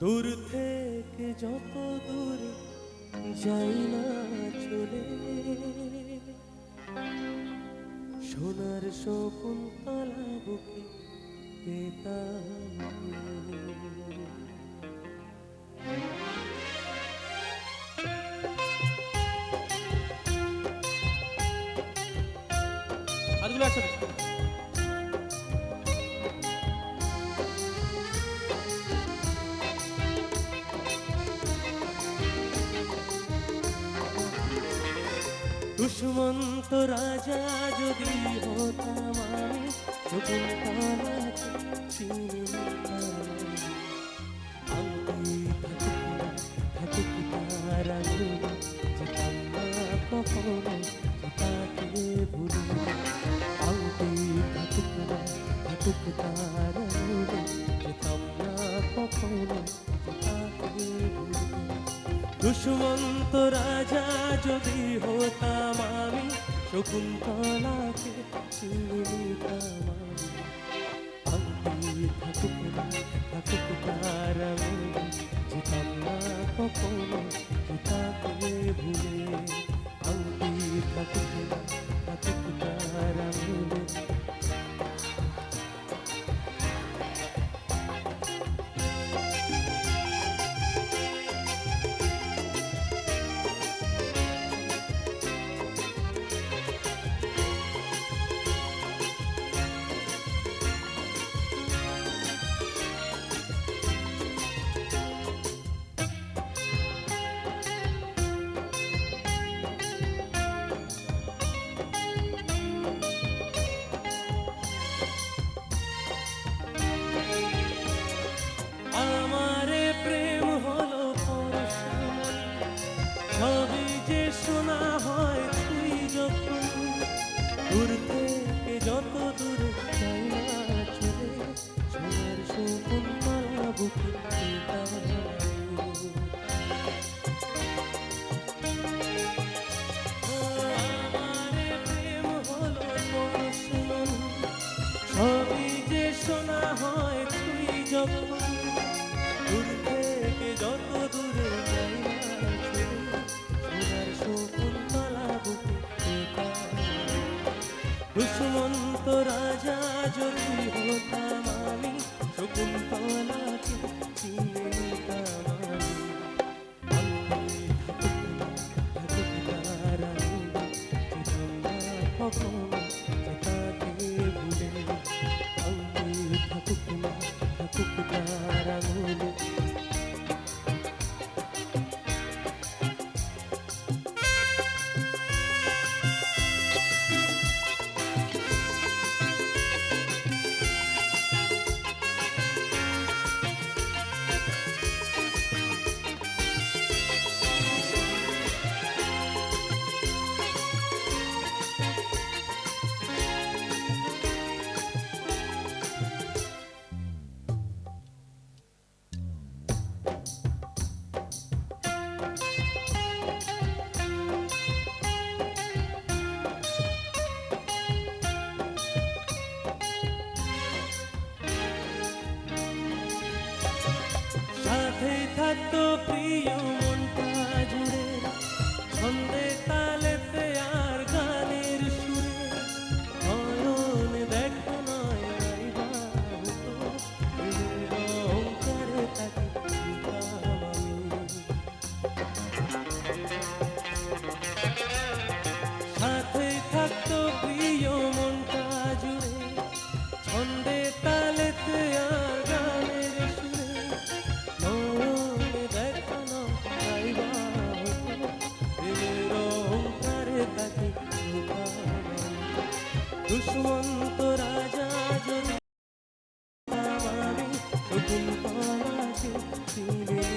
দূর থেকে যত দূর যাই না চলে সোনার শকুন তালা বুকে পেতাম। அதுக்குள்ள দুষ্মন্ত রাজা যদি হতাম আমি চোখের তালাতে চিনে আমি থাকুক তারা যেতাম না কখনো তাকে ভুলি আমি থাকুক না থাকুক তারা দুশ্মন্ত রাজা যদি হতাম আমি, শকুন্তলাকে চিনিতাম আমি। আমি থাকুক না, থাকুক তার আমি, যেতাম না কখনো, যেতাম Thank you. দুষ্মন্ত রাজা যদি হুকুম পালাকে ফিরে